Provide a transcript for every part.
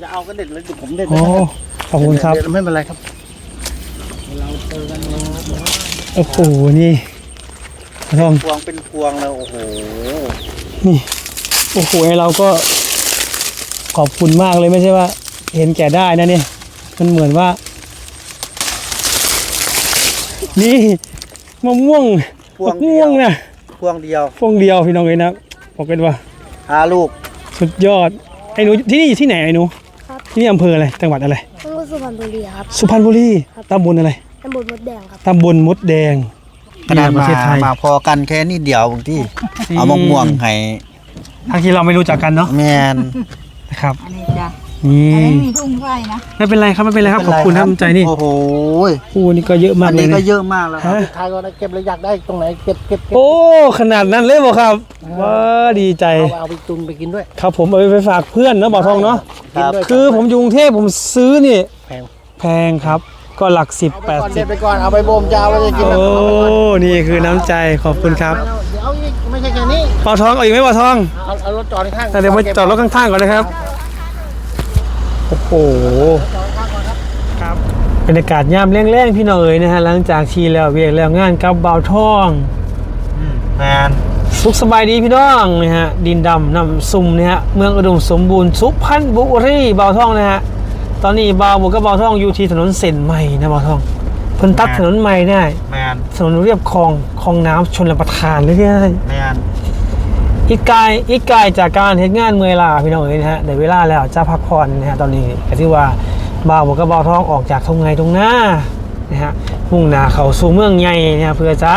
อย่าเอาก็เด็ดเลยเดี๋ยวผมเด็ดโอ้ขอบคุณครับ เด็ดไม่เป็นไรครับ เราเจอกันเนอะโอ้โห นี่ปลาทองพวงเป็นพวงเลยโอ้โห นี่ โอ้โหไอ้เราก็ ขอบคุณมากเลยไม่ใช่ว่า เห็นแก่ได้นะเนี่ย มันเหมือนว่า นี่มะม่วงพวมะงเดีม่ยวงนะพวงเดียวพวงเดียวพี่น้องเลยนะบอกกันว่าห้าลูก สุดยอด ไอ้หนูที่นี่อยู่ที่ไหนไอ้หนูครับ ที่นี่อำเภออะไร จังหวัดอะไร จังหวัดสุพรรณบุรีครับ สุพรรณบุรีตำบลอะไรตำบลมดแดงครับตำบลมดแดงขนาดนี่ประมาเทศไทยมาพอกันแค่นี้เดียวบางที่อืมเอามะม่วงให้ทางที่เราไม่รู้จักกันเนาะแมนนะครับอันนี้จ้ะ นี่อันนี้มีทุ่งไฟนะไม่เป็นไรครับไม่เป็นไรครับขอบคุณท่านใจนี่โอ้โหโอ้นี่ก็เยอะมากอันเลยนี้ก็นะ เยอะมากแล้วครับ ฮะทายก่อนนะเก็บเลยอยากได้ตรงไหนเก็บเก็บเก็บโอ้ขนาดนั้นเลยบ่ครับว้าดีใจ เอาเอาไปตุนไปกินด้วย ครับผมเอาไปฝากเพื่อนนะบ่าวทองเนาะกินด้วยคือผมอยู่กรุงเทพผมซื้อนี่ แพงแพงครับ ก็หลักสิบเอาแปไปดก่อนสิเด็บดไปก่อนเอาไปโบมจะเอาไปกินโอ้แล้วนี่คือน้ำใจขอบคุณครับเดี๋ยวเอาอีกไม่ใช่แค่นี้บ่าวทองเอาอีกไหมบ่าวทองเอาเอารถจอดข้างแต่เดี๋ยวมาจอดรถข้างๆก่อนนะครับ โอ้โหครับบรรยากาศยามแรงๆพี่น้องเอ๋ยนะฮะหลังจากชีแล้วเวียกแล้วงานกับบ่าวทองแมนสุขสบายดีพี่น้องนะฮะดินดำน้ำซุ่มนะฮะเมืองอุดมสมบูรณ์สุพรรณบุรีบ่าวทองนะฮะตอนนี้บ่าวบุกกับบ่าวทองอยู่ที่ถนนเส้นใหม่นะบ่าวทองเพิ่นตัดถนนใหม่ได้แมนถนนเรียบคลองคลองน้ำชนลประทานเลยที่ได้แมน อีกกายอีกกายจากการเฮ็ดงานเมื่อยลาพี่น้องเอ๋ยนะฮะได้เวลาแล้วจะพักผ่อนนะฮะตอนนี้ก็ที่ว่าบ่าวบอกกับบ่าวทองออกจากทงไงตรงหน้านะฮะมุ่งหน้าเข้าสู่เมืองใหญ่นะฮะเพื่อจะ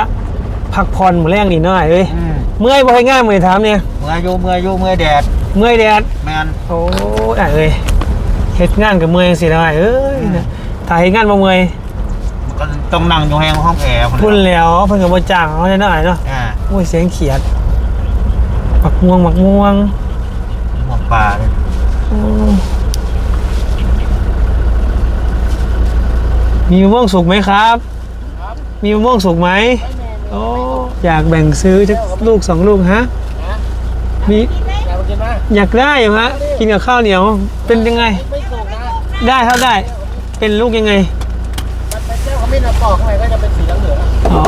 พักผ่อนมื้อแรงนิดหน่อยเอ้ยเมื่อยบ่ให้ง่ายมื้อนี้ถามเนี่ยเมื่อยอยู่เมื่อยอยู่เมื่อยแดดเมื่อยแดดแมนโอ้ยอะเอ้ยเฮ็ดงานกับเมื่อยจังซี่ได้เอ้ยนะถ้าเฮ็ดงานบ่เมื่อยมันก็ต้องนั่งอยู่แห้งห้องแอร์พุ่นแล้วเพิ่นก็บ่จ้างเฮาแน่นอนเนาะอ่าโอ้ยเสียงเขียด มักม่วงมักม่วงหมวกป่าเลยอืมมีมะม่วงสุกไหมครับ มีมะม่วงสุกไหมโอ้อยากแบ่งซื้อสักลูกสองลูกฮะ มีอยากมากินไหมอยากได้อยู่ฮะ กินกับข้าวเหนียว เป็นยังไง ไม่สุกนะได้ครับได้ เป็นลูกยังไง มันเป็นเจ้าขมิ้นเอาปอกข้างในก็จะเป็นสีเหลืองๆอ๋อ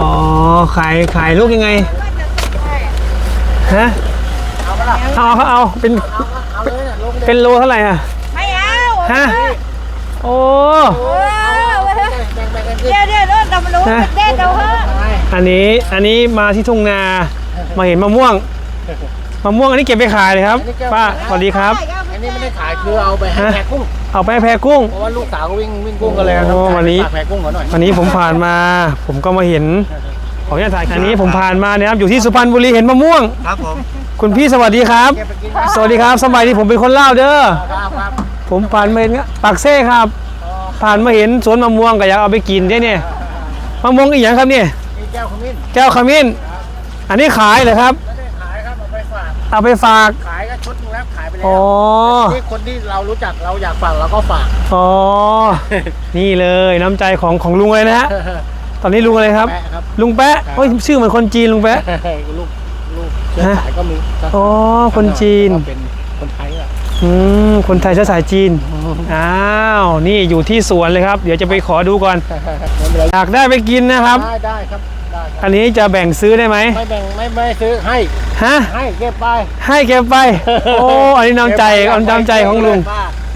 ขายขายลูกยังไง ฮะเอาปะ ล่ะเอาเขาเอาเป็นเอาเลยเนี่ยลงเด็ดเป็นโลเท่าไหร่อะไม่เอาฮะโอ้ เออแบ่งๆกันกินเดี๋ยวเดี๋ยวเดี๋ยวเรามารู้เป็นเด็ดเราเหอะอันนี้อันนี้มาที่ทุ่งนามาเห็นมะม่วงมะม่วงอันนี้เก็บไปขายเลยครับป้าสวัสดีครับ อันนี้ไม่ได้ขายคือเอาไปให้ฮะแพกุ้ง เอาไปแพกุ้ง เพราะว่าลูกสาวก็วิ่งวิ่งกุ้งกันเลยโอ้วันนี้ ฝากแพกุ้งเขาหน่อยวันนี้ผมผ่านมา ผมก็มาเห็นขออนุญาตถ่ายอันนี้ผมผ่านมานะครับอยู่ที่สุพรรณบุรีเห็นมะม่วง ครับผม คุณพี่สวัสดีครับเก็บไปกินครับสวัสดีครับสบายดีผมเป็นคนเล่าวเด้อครับครับผมผ่านมาเห็นปากเซ่ครับ ผ่านมาเห็นสวนมะม่วงก็อยากเอาไปกินเนี่ยเนี่ยมะม่วงอีกอย่างครับเนี่ยมีแก้วขมิ้นแก้วขมิ้น อันนี้ขายเหรอครับไม่ได้ขายครับเอาไปฝากเอาไปฝากขายก็ชุดนึงแล้วขายไปแล้อ๋อวนี่คนที่เรารู้จักเราอยากฝากเราก็ฝากอ๋อนี่เลยน้ำใจของของลุงเลยนะฮะตอนนี้ลุงอะไรครับแปะครับลุงแปะโอ้ยชื่อเหมือนคนจีนลุงแปะลูกลูก เชื้อสายก็มีอ๋อคนจีนก็เป็นคนไทยอะอืมคนไทยเชื้อสายจีน อ้าว นี่อยู่ที่สวนเลยครับ เดี๋ยวจะไปขอดูก่อน ไม่เป็นไรอยากได้ไปกินนะครับ ได้ได้ครับได้ครับอันนี้จะแบ่งซื้อได้ไหมไม่แบ่งไม่ไม่ซื้อให้ฮะให้เก็บไปให้เก็บไป โอ้ อันนี้น้ำใจน้ำใจของลุง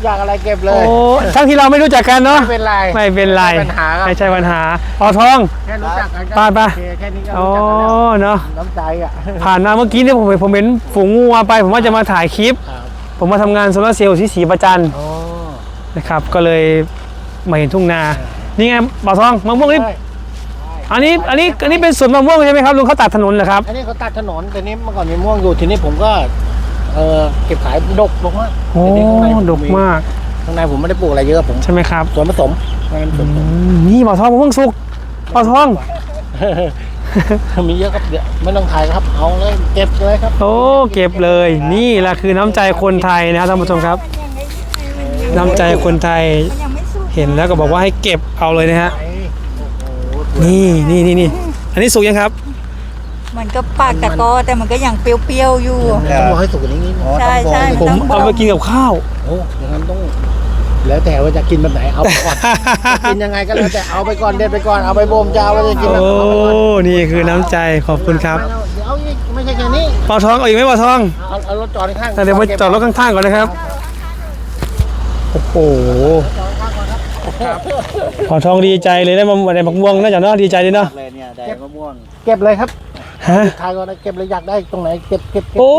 อยากอะไรเก็บเลโอ้ย ทั้งที่เราไม่รู้จักกันเนาะไม่เป็นไรไม่เป็นไรไม่ปัญหาครับ ไม่ใช่ปัญหาอ๋อทอง แค่รู้จักกันก็ไปไปโอเคแค่นี้ก็อ๋อรู้จักกันแล้วเนาะน้ำใจอะผ่านมาเมื่อกี้เนี่ยผมเห็นผมเห็นฝูงงูมาไป ผมว่าจะมาถ่ายคลิปครับผมมาทำงานโซลาร์เซลล์ที่ศรีประจันทร์อ๋อนะครับก็เลยมาเห็นทุ่งนานี่ไงบ่าวทองมะม่วงนี่ใช่ อันนี้อันนี้อันนี้เป็นสวนมะม่วงใช่ไหมครับลุงเขาตัดถนนเหรอครับ อันนี้เขาตัดถนนแต่นี้เมื่อก่อนมีม่วงอยู่ทีนี้ผมก็เออเก็บขายดกดกมากโอ้ทีนี้ข้างในผมดกมากข้างในผมไม่ได้ปลูกอะไรเยอะผมใช่ไหมครับสวนผสมไม่เป็นสวนผสมอืมนี่บ่าวทองมะม่วงสุกบ่าวทอง มีเยอะครับเดี๋ยวไม่ต้องถ่ายครับเอาเลยเก็บเลยครับโอ้เก็บเลยนี่แหละคือน้ำใจคนไทยนะครับท่านผู้ชมครับ น้ำใจคนไทยมันยังไม่สุกเห็นแล้วก็บอกว่าให้เก็บเอาเลยนะฮะโอ้โหนี่นี่นี่นี่อันนี้สุกยังครับ มันก็ปากตะกอแต่มันก็ยังเปรี้ยวๆอยู่ ต้องรอให้สุกกว่านี้นิดนึงใช่ใช่ผมเอาไปกินกับข้าว โอ้อย่างนั้นต้อง แล้วแต่ว่าจะกินแบบไหนเอาไปก่อน กินยังไงก็แล้วแต่เอาไปก่อนเด็ดไปก่อนเอาไปบ่มจะเอาไปจะกินแบบโอ้เอาไปก่อนนี่คือน้ำใจขอบคุณครับเดี๋ยวเอาอีกไม่ใช่แค่นี้ปอทองเอาอีกไหมปอทองเอาเอารถจอดข้างแต่เดี๋ยวมาจอดรถข้างๆก่อนนะครับ โอ้โหปอทองดีใจเลยได้มาได้มะม่วงน่าจะเนาะดีใจดีเนาะ เลยเนี่ยได้มะม่วงเก็บเลยครับ ฮะทายก่อนนะเก็บเลยอยากได้ตรงไหนเก็บเก็บเก็บโอ้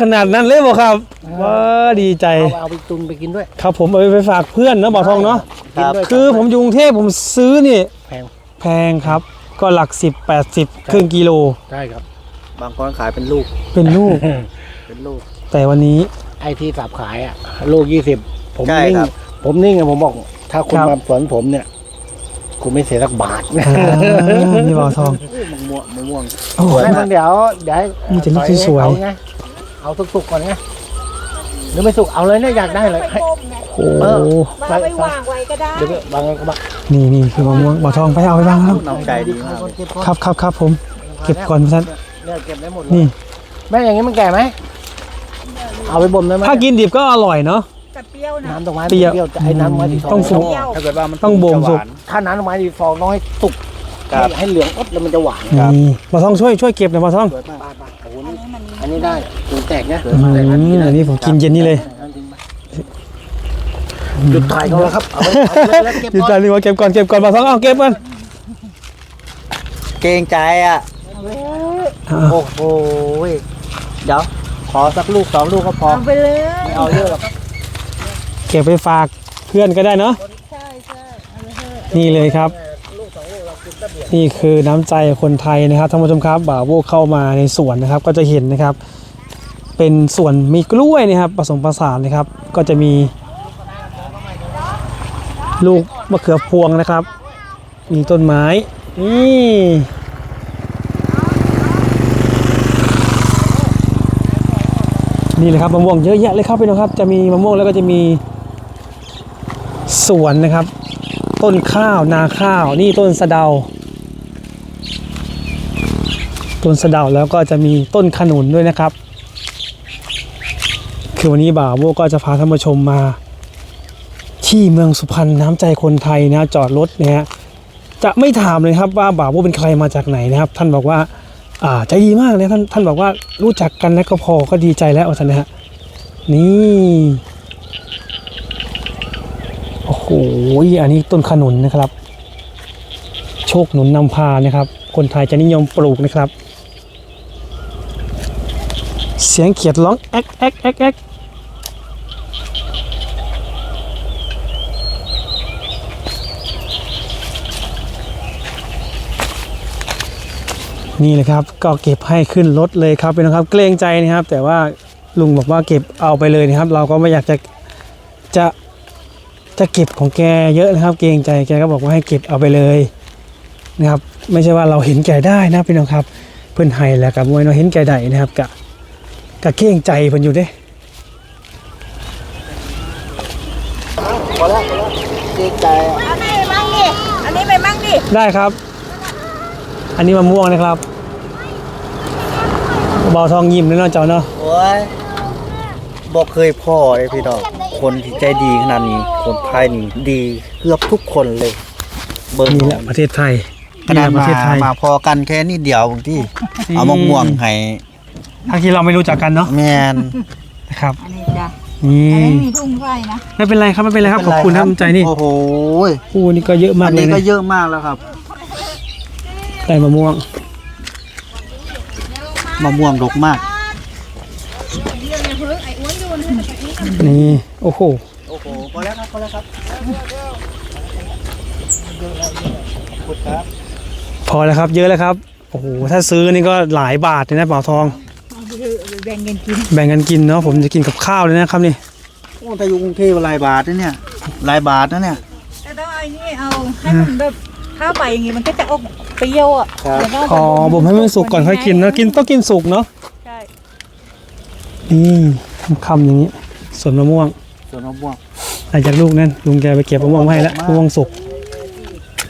ขนาดนั้นเลยบ่ครับว้าดีใจ เอาไปเอาไปตุนไปกินด้วย ครับผมเอาไปฝากเพื่อนเนาะปอทองเนาะกินด้วยคือผมอยู่กรุงเทพผมซื้อนี่แพงแพงครับ ก็หลักสิบแปดสิบครึ่งกิโลใช่ครับ บางคนขายเป็นลูกเป็นลูก เป็นลูก แต่วันนี้ ไอ้ที่สับขายอะ ลูกยี่สิบผมใช่นิ่งครับ ผมนิ่งอะผมบอก ถ้าคุณครับ มาสวนผมเนี่ย คุณไม่เสียสักบาทอ่านี่ปอทองมะม่วงมะม่วงโอ้โหให้มันเดี๋ยวเดี๋ยวให้มีแต่ลูกถอสวยๆ เอาไงเอาสุกๆก่อนไงหรือไม่สุกเอาเลยเนี่ยอยากได้เลยให้โอ้เออโหเอาไปวางไว้ก็ได้เดี๋ยวบางก็บางนี่นี่คือมะม่วงปอทองไปเอาไปบ้างครับน้ำใจดีมากเลยเก็บก่อนครับครับครับผม เก็บก่อนท่านเนี่ยเก็บได้หมดเลยนี่ แม่อย่างนี้มันแก่ไหม เอาไปบ่มได้ไหมถ้ากินดิบก็อร่อยเนาะ แต่เปรี้ยวนะน้ำดอกไม้เปรี้ยวเปรี้ยวแต่ไอ้น้ำดอกไม้สีทองต้องสุก เปรี้ยวถ้าเกิดว่ามันต้องบ่มสุก จะหวาน ถ้าน้ำดอกไม้สีทองน้อยสุกครับ ให้ให้เหลืองอดแล้วมันจะหวานครับ นี่ปอทองช่วยช่วยเก็บหน่อยปอทองสวยมากปาดปาดโอ้โหอันนี่นี้มันอันนี้ได้ถึงแตกนะอืมอันนี้ผมกินเย็นนี่เลยหยุดถ่ายเขาแล้วครับเอาไปเอาไปเลยแล้วเก็บดีก่ใจอนดีว่าเก็บก่อนเก็บก่อนปอทองเอาเก็บก่อนเกรงใจอะ อ่าโอ้โหเดี๋ยว ขอสักลูกสองลูกก็พอ เอาไปเลยไม่เอาเยอะหรอก เก็บไปฝากเพื่อนก็ได้เนาะใช่ใช่นี่เลยครับ นี่คือน้ำใจคนไทยนะครับท่านผู้ชมครับบ่าวโวเข้ามาในสวนนะครับ ก็จะเห็นนะครับ เป็นสวนมีกล้วยนะครับ ผสมผสานนะครับ ก็จะมีลูกมะเขือพวงนะครับ มีต้นไม้ นี่นี่เลยครับมะม่วงเยอะแยะเลยครับพี่น้องครับ จะมีมะม่วงแล้วก็จะมี สวนนะครับ ต้นข้าวนาข้าวนี่ต้นสะเดา ต้นสะเดาแล้วก็จะมีต้นขนุนด้วยนะครับ คือวันนี้บ่าวโบก็จะพาท่านผู้ชมมา ที่เมืองสุพรรณน้ำใจคนไทยนะจอดรถนะฮะจะไม่ถามเลยครับว่าบ่าวโบเป็นใครมาจากไหนนะครับ ท่านบอกว่าอ่าใจดีมากเลยท่านท่านบอกว่ารู้จักกันแล้วก็พอก็ดีใจแล้วท่านนะฮะนี่ โอ้โหอันนี้ต้นขนุนนะครับ โชคหนุนนำพานะครับ คนไทยจะนิยมปลูกนะครับ เสียงเขียดร้องแอ๊กแอ๊กแอ๊กแอ๊กนี่เลยครับก็เก็บให้ขึ้นรถเลยครับเป็นนะครับเกรงใจนะครับ แต่ว่าลุงบอกว่าเก็บเอาไปเลยนะครับ เราก็ไม่อยากจะจะ จะเก็บของแกเยอะนะครับ เกรงใจแกก็บอกว่าให้เก็บเอาไปเลยนะครับ ไม่ใช่ว่าเราเห็นแกได้นะพี่น้องครับ เพื่อนไห้แหละกับมวยเราเห็นแกได้นะครับกะกะเกรงใจเพิ่นอยู่เด้พอแล้วพอแล้วเกรงใจอะอันนี้ไปมั่งดิอันนี้ไปมั่งดิได้ครับ อันนี้มะม่วงนะครับเบาทองยิ้มเลยเนาะเจ้าเนาะโอ้ยบอกเคยพ่อเลยพี่น้อง คนที่ใจดีขนาดนี้ คนไทยนี่ดีเกือบทุกคนเลย เบิ้งนี่แหละประเทศไทยขนาดนี่แหละประมาเทศไทยมาพอกันแค่นี้เดียวบางที่อืมเอามะม่วงให้ทั้งที่เราไม่รู้จักกันเนาะแมนนะครับอันนี้จ้ะนี่อันนี้มีทุ่งไฟนะไม่เป็นไรครับไม่เป็นไรครับขอบคุณน้ำใจนี่โอ้โหโอ้นี่ก็เยอะมากอันเลยนี้ก็นะเยอะมากแล้วครับได้มะม่วงมะม่วงดกมากนี่ โอ้โห โอ้โหพอแล้วครับพอแล้วครับพอแล้วครับ เยอะแล้วครับ โอ้โห ถ้าซื้อนี่ก็หลายบาทเลยนะเป่าทอง เอาไปเถอะเอาไปแบ่งเงินกินแบ่งกันกินเนาะ ผมจะกินกับข้าวเลยนะครับนี่ โอ้ถ้าอยู่กรุงเทพหลายบาทนะเนี่ยหลายบาทนะเนี่ย แต่ต้องเอาไอ้นี่เอาให้มันแบบถ้าไปอย่างงี้มันก็จะออกเปรี้ยวอะครับ แล้วก็อ๋อบ่มให้มันสุกก่อนค่อยกินนะกินต้องกินสุกเนาะ ใช่นี่คำๆอย่างนี้ ส่วนมะม่วง ส่วนมะม่วงหลังจากลูกนั้นลุงแกไปเก็บมะม่วงมาให้แล้วมะม่วงสุก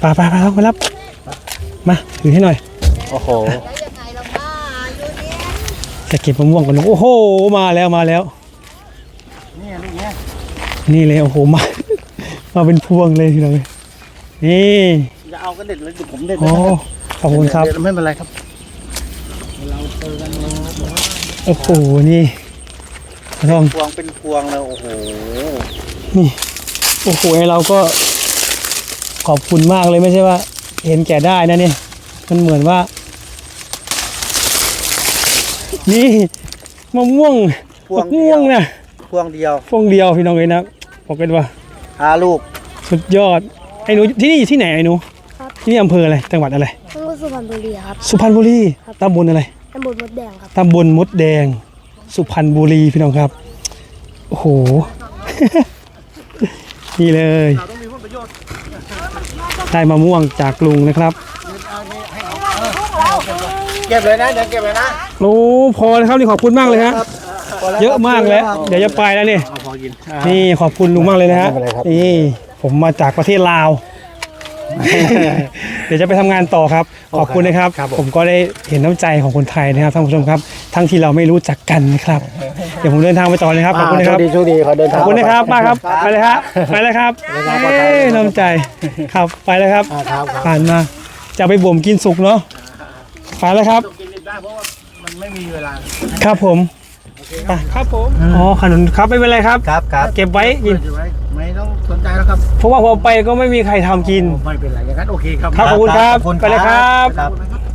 ไปไปไปไปรับ มาถือให้หน่อย โอ้โหจะเก็บมะม่วงก่อนลุงโอ้โห มาแล้วมาแล้ว นี่ลูกเนี้ยนี่เลยโอ้โหมา มาเป็นพวงเลยทีเดียวเลยนี่จะเอาก็เด็ดเลยเดี๋ยวผมเด็ดโอ้ขอบคุณครับ เด็ดไม่เป็นไรครับ เราเจอกันเนาะโอ้โหนี่ ลองพวงเป็นพวงเลยโอ้โห นี่โอ้โหไอ้เราก็ขอบคุณมากเลยไม่ใช่ว่า เห็นแก่ได้นะเนี่ย มันเหมือนว่า นี่มะม่วงพวงมะเดีม่ยวงนะพวงเดียวพวงเดียวพี่น้องเลยนะบอกกันว่า ห้าลูกสุดยอดไอ้หนูที่นี่อยู่ที่ไหนไอ้หนูครับ ที่นี่อำเภออะไรจังหวัดอะไรจังหวัดสุพรรณบุรีครับสุพรรณบุรีครับตำบลอะไรตำบลมดแดงครับตำบลมดแดง สุพรรณบุรีพี่น้องครับ โอ้โห นี่เลย ได้มะม่วงจากลุงนะครับ เก็บเลยนะเดี๋ยวเก็บเลยนะโอ้พอเลยครับนี่ขอบคุณมากเลยฮะพอแล้วเยอะมากแล้ว เดี๋ยวจะไปแล้วนี่เอาพอกินนี่ขอบคุณลุงมากเลยนะฮะไม่เป็นไรครับนี่ผมมาจากประเทศลาว เดี๋ยวจะไปทำงานต่อครับ ขอบคุณนะครับผมก็ได้เห็นน้ำใจของคนไทยนะครับท่านผู้ชมครับ ทั้งที่เราไม่รู้จักกันนะครับ เดี๋ยวผมเดินทางไปต่อเลยครับ ขอบคุณนะครับ โชดีโชคดีขอเดินขทาอง บคุณนะครับป้าครับ ไปเลยครับ ไปเลยครับเดินทางปลอดภัยเอ้ยน้ำใจ ครับ ไปเลยครับ อ่าครับครับ ผ่านมา จะไปบ่มกินสุกเนาะไปแล้วครับกินได้เพราะว่ามันไม่มีเวลาครับผมไปครับผม อ๋อ ขนุนครับไม่เป็นไรครับ ครับครับ เก็บไว้กิน ใจแล้วครับเพราะว่าพอไปก็ไม่มีใครทำกิน ไม่เป็นไรอย่างนั้นโอเคครับครับขอบคุณครับขอบคุณไปเลยครับ ครับ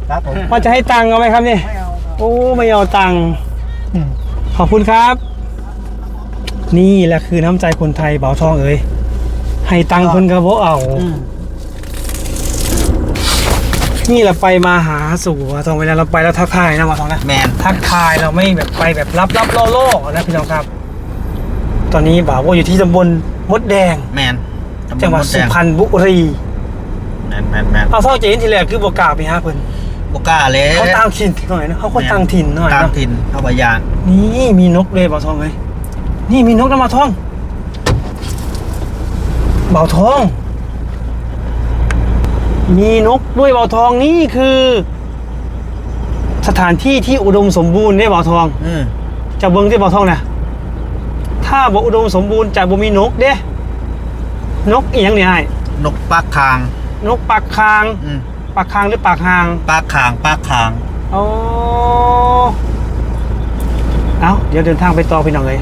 ครับผม ว่าจะให้ตังค์เอาไหมครับเนี่ยไม่เอาโอ้ไม่เอาตังค์ขอบคุณครับ นี่แหละคือน้ำใจคนไทยเบาทองเอ้ยให้ตังค์เพิ่นกระโบเอานี่แหละไปมาหาสู่เบาทองเวลาเราไปแล้วทักทายนะเบาทองนะ แมนทักทายเราไม่แบบไปแบบรับรับล่อล่อๆนะพี่น้องครับ ตอนนี้บ่าวว่าอยู่ที่ตำบล มดแดง แมนจังหวัดสุพรรณบุรีแมนแมนแมนเอาเท่าเจนทีแรกคือบอกกล้าไปหาเพิ่นบกล้าเลยเขาต่างถิ่นหน่อยนะเขาคนต่างถิ่นหน่อยตามเนาะถิ่นเข้าไปยานนี่มีนกเลยบ่าวทองเลยนี่มีนกน้ำมาทองบ่าวทอง มีนกด้วยบ่าวทองนี่คือ สถานที่ที่อุดมสมบูรณ์เนี่ยบ่าวทอง อืมจะเบิ้งที่บ่าวทองนะ ถ้าบ่อุดมสมบูรณ์จะบ่มีนกเด้ นกอีหยังเนี่ยไอ้นกปากคางนกปากคาง อืมปากคางหรือปากหางปากคางปากคาง โอ้เอาเดี๋ยวเดินทางไปต่อพี่น้องเลย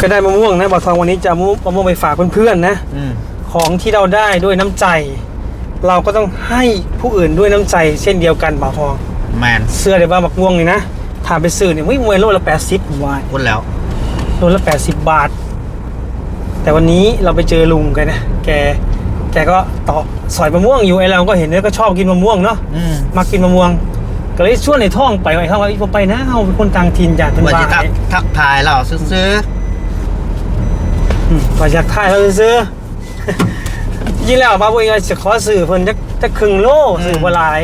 ก็ได้มะม่วงนะบ่าวทองวันนี้จะเอามะม่วงไปฝากเพื่อนๆนะ อืมของที่เราได้ด้วยน้ำใจ เราก็ต้องให้ผู้อื่นด้วยน้ำใจ เช่นเดียวกันบ่าวทอง แมนเสื้อเดี๋ยวว่าบักม่วงนี่นะ ถามไปซื้อเนี่ยวิ่งมวยโลละแปดสิบวายพูดแล้วโลละแปดสิบบาท แต่วันนี้เราไปเจอลุงกันนะแกแกก็ต่อสอยมะม่วงอยู่ไอเราก็เห็นแล้วก็ชอบกินมะม่วงเนาะอืมมากินมะม่วง ก็เลยชวนในท้องไปไว้เขาว่าอีผมไปนะเขาเป็นคนต่างถิ่นจากเป็นว่าบ้าจะทักทักทายเราซื้ออืมว่าอยากถ่ายเราซื้อยิ่งแล้วบ้าบุยจะขอสื่อเพิ่นจะจะครึ่งโลสื่อบ่หลาย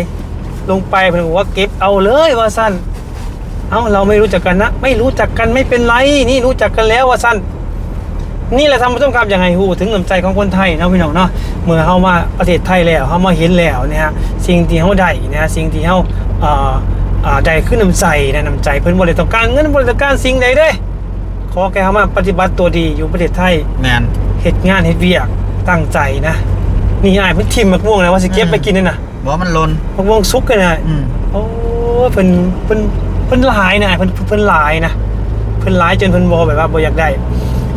ลงไปเพิ่นบอกว่าเก็บเอาเลยว่าสั้น เอ้าเราไม่รู้จักกันนะ ไม่รู้จักกันไม่เป็นไร นี่รู้จักกันแล้วว่าสั้นนี่แหละทำมาต้องการอย่างไรหูถึงน้ำใจของคนไทยเนาะพี่น้องเนาะเมื่อเข้ามาประเทศไทยแล้วเข้ามาเห็นแล้วเนี่ยฮะสิ่งที่เขาได้นะฮะสิ่งที่เขาเอ่อเอ่อได้ขึ้นน้ำใจนะน้ำใจเพิ่นบริต้องการเงินบริต้องการสิ่งใดเด้ขอแกเข้ามาปฏิบัติตัวดีอยู่ประเทศไทยๆแมนเหตุงานเหตุเวียกตั้งใจนะนี่ไอ้ายเพิ่นทิมมะม่วงนะว่าสิเก็บอืมไปกินนี่นะบอกว่ามันลนมะม่วงสุกกันนะอืมโอ้เพิ่นเพิ่น เพิ่นหลายนะอ้ายเพิ่นเพิ่นหลายนะเพิ่นหลายจนเพิ่นบ่แบบว่าบ่อยากได้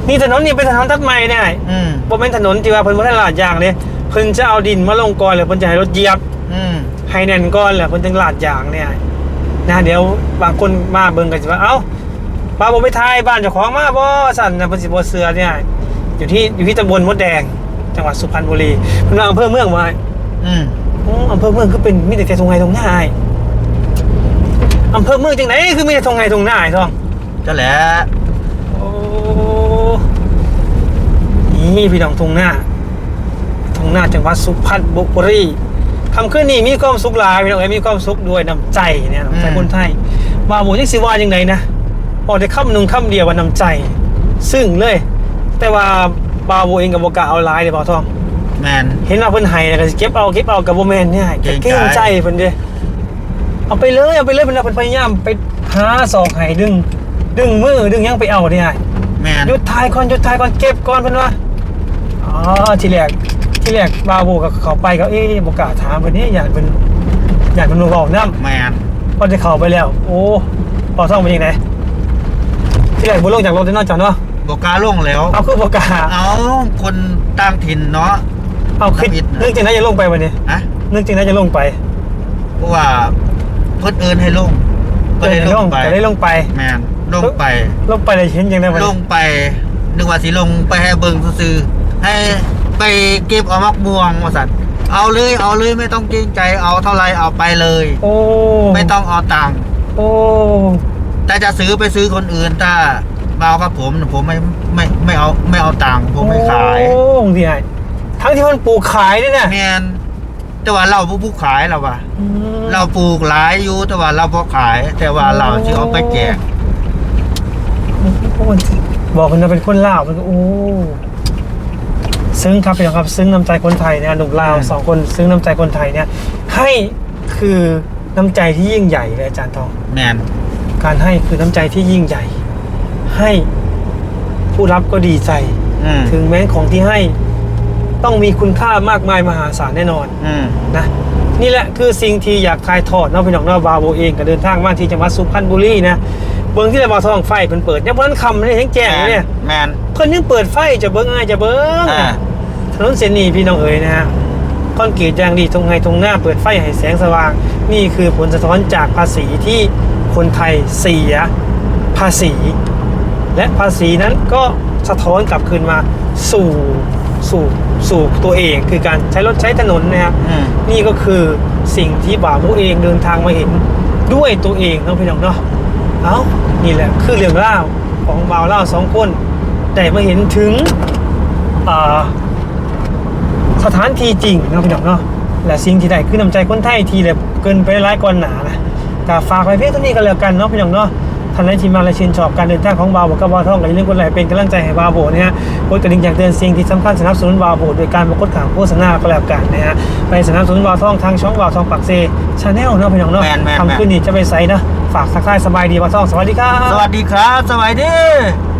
นี่ถนนนี่เป็นถนนตัดใหม่เนี่ยอ้ายอืมบ่เป็นถนนที่ว่าเพิ่นบ่ได้ลาดยางเลยเพิ่นจะเอาดินมาลงก่อนแล้วเพิ่นจะให้รถเหยียบอืมให้แน่นก่อนแล้วเพิ่นถึงลาดยางเนี่ยนะเดี๋ยวบางคนมาเบิ่งกันสิว่าเอ้าป้าบ่ไปทายบ้านเจ้าของมาบ่สั่นนะเพิ่นสิบ่เสือเนี่ยอยู่ที่อยู่ที่ตำบลมดแดง จังหวัดสุพรรณบุรีเพิ่นว่าอำเภอเมืองว่าอืมอ๋ออำเภอเมืองคือเป็นมีแต่แต่ทงไงทงหน้า อ้ายอำเภอเมืองจังไหนคือมีแต่ทงไงทงหน้าอ้ายท้องก็แหละโอ้นี่พี่น้องทงหน้าทงหน้าจังหวัดสุพรรณบุรีคำขึ้นนี่มีความสุขหลายพี่น้องเอ้ยมีความสุขด้วยน้ำใจเนี่ยน้ำใจคนไทยว่าหมูยังสิว่าจังไงนะบอกได้คำหนึ่งคำเดียวว่าน้ำใจ ซึ่งเลย แต่ว่าบาวโบเองกับบกล้าเอาหลายเลยบ่าวทองแมนเห็นว่าเพิ่นให้แล้วก็สิเก็บเอาเก็บเอากับโบแมนเนี่ยเกรงใจเก่งใจเพิ่นเด้ เอาไปเลยเอาไปเลยเพิ่นว่าเพิ่นพยายามไปหาซอกให้ดึง ดึงมือดึงยังไปเอาเนี่ยแมนหยุดถ่ายก่อนหยุดถ่ายก่อนเก็บก่อนเพิ่นว่าอ๋อทีแรกทีแรกบาโบกับเขาไปก็เอ๊ะบ่กล้าถามเพิ่นนี่อยากเป็นอยากเป็นลูกบอกนำแมนพอจะเข้าไปแล้ว โอ้ปอท่องเป็นยังไงทีแรกบ่ลงจากรถได้เนอกจากเนาะบอกกล้าลงแล้วเอาคือบ่กล้าเอาคนต่างถิ่นเนาะเอาคิดทำอิฐนะนึกจริงนะจะลงไปวันนี้นะนึกจริงนะจะลงไป เพราะว่า เพิ่นเอินให้ลงก็เลยลงไปก็เลยลงไปแมนลงไปลงไปเลยเห็นยังไงวันลนี้งไปนึกว่าสิลงไปให้เบิ่งซื่อๆให้ไปเก็บเอามักม่วงว่าสัตว์เอาเลยเอาเลยไม่ต้องเกรงใจเอาเท่าไรเอาไปเลย โอ้ไม่ต้องเอาตังค์โอ้แต่จะซื้อไปซื้อคนอื่นถ้ามาเอากับผมผมไม่ไม่ไม่เอาไม่เอาตังค์ผมไม่ขายโอ้ดีไอ้ทั้งที่มันปลูกขายด้วยเนี่ยแมน แต่ว่าเราผู้ผู้ขายเราว่ะอืมเราปลูกหลายอยู่แต่ว่าเราพอขาย แต่ว่าเราจะเอาไปแจกโอ้บอกกันนะเป็นคนลาวมันก็โอ้ซึ้งครับพี่น้องครับ ซึ้งน้ำใจคนไทยนะหนุ่มลาวสองคนซึ้งน้ำใจคนไทยเนี่ย ให้คือน้ำใจที่ยิ่งใหญ่เลยอาจารย์ทอง แมนการให้คือน้ำใจที่ยิ่งใหญ่ ให้ผู้รับก็ดีใจ อืมถึงแม้ของที่ให้ ต้องมีคุณค่ามากมายมหาศาลแน่นอนอืมนะนี่แหละคือสิ่งที่อยากทายทอดเนาะพี่น้องเนาะบาโบเองก็เดินทางมาที่จังหวัดสุพรรณบุรีนะเบิ้งที่ระบาท้องไฟเพิ่นเปิดเนี่ยเพราะนั้นคำนี่ทั้งแจ้งเลยเนี่ยแมนเพิ่นยังเปิดไฟจะเบิ้งง่ายจะเบิ้งอ่าถนนเส้นนี้พี่น้องเอ๋ยนะฮะคอนกรีตอย่างดีตรงไงตรงหน้าเปิดไฟให้แสงสว่าง นี่คือผลสะท้อนจากภาษีที่คนไทยเสียภาษี และภาษีนั้นก็สะท้อนกลับคืนมาสู่ สู่สู่ตัวเอง คือการใช้รถใช้ถนนนะครับอืมนี่ก็คือสิ่งที่บ่าวโมเองเดินทางมาเห็นด้วยตัวเองเนาะพี่น้องเนาะเอ้านี่แหละคือเรื่องเล่าวของบ่าวเล่าวสองคนแต่มาเห็นถึงอ่าสถานที่จริงเนาะพี่น้องเนาะและสิ่งที่ได้คือน้ำใจคนไทยที่แบบเกินไปร้ายกว่าหนานะก็ฝากไว้เพียงเท่านี้กันแล้วกันเนาะพี่น้องเนาะ ท่านใดที่มาและชื่นชอบการเดินทางของบาวโบกับบาวท่องก็อย่าลืมกดไลค์เป็นกำลังใจให้บาวโบนะฮะกดกระดิ่งแจ้งเตือนสิ่งที่สำคัญสนับสนุนบาวโบโดยการมากดข่าวโฆษณาก็แล้วกันนะฮะไปสนับสนุนบาวท่องทางช่องบาวท่องปักเซชาแนลเนาะพี่น้องเนาะแม่นแม่นแม่นทำขึ้นนี่จะไปใส่นะฝากทักทายสบายดีบาวท่องสวัสดีครับ สวัสดีครับ สวัสดี